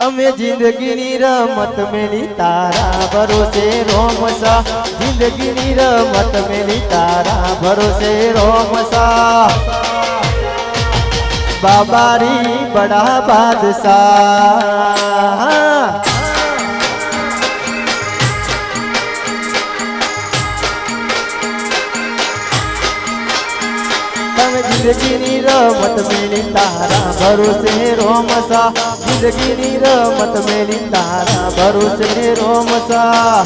અમે જિંદગીની રમત મેલી તારા ભરોસે રોમસા જિંદગીની રમત મેલી તારા ભરોસે રોમસા બાબારી બડા બાદશાહ જિંદગીની રમત મેલી તારા ભરોસે રોમસા. જિંદગીની રમત મેલી તારા ભરોસે રોમસા.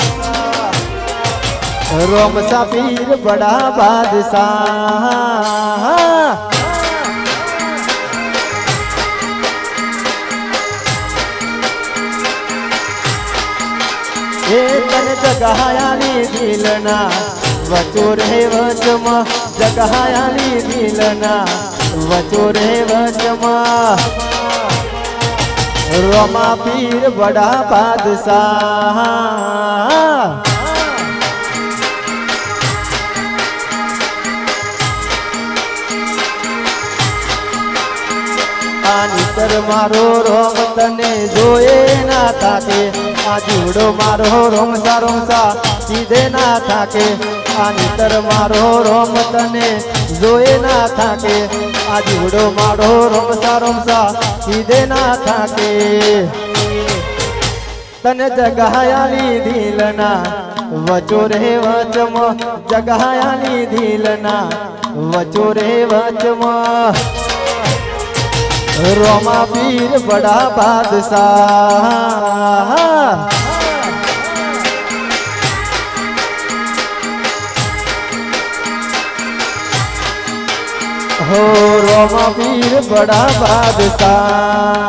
રોમસા પીર બડા બાદશાહ. એ તને જગહાયાની દિલના વચો રે વચમાં જગહાયાની મિલના. વચો રે વચમાં. રમા પીર બડા બાદશાહ. નીતર મારો રોમ તને જોયે. આ મારો રોમસા રોમસા. સીધે ના થાકે. આ મારો રોમ તને જોયે ના થાકે. આ જીવડો મારો રોમસા રોમસા. સીધે ના થાકે. તને જગાયાલી દિલના વચો રે વચમાં. જગાયાલી દિલના વચો રે વચમાં. રોમા પીર બડા બાદશાહ. હો રોમા પીર બડા બાદશાહ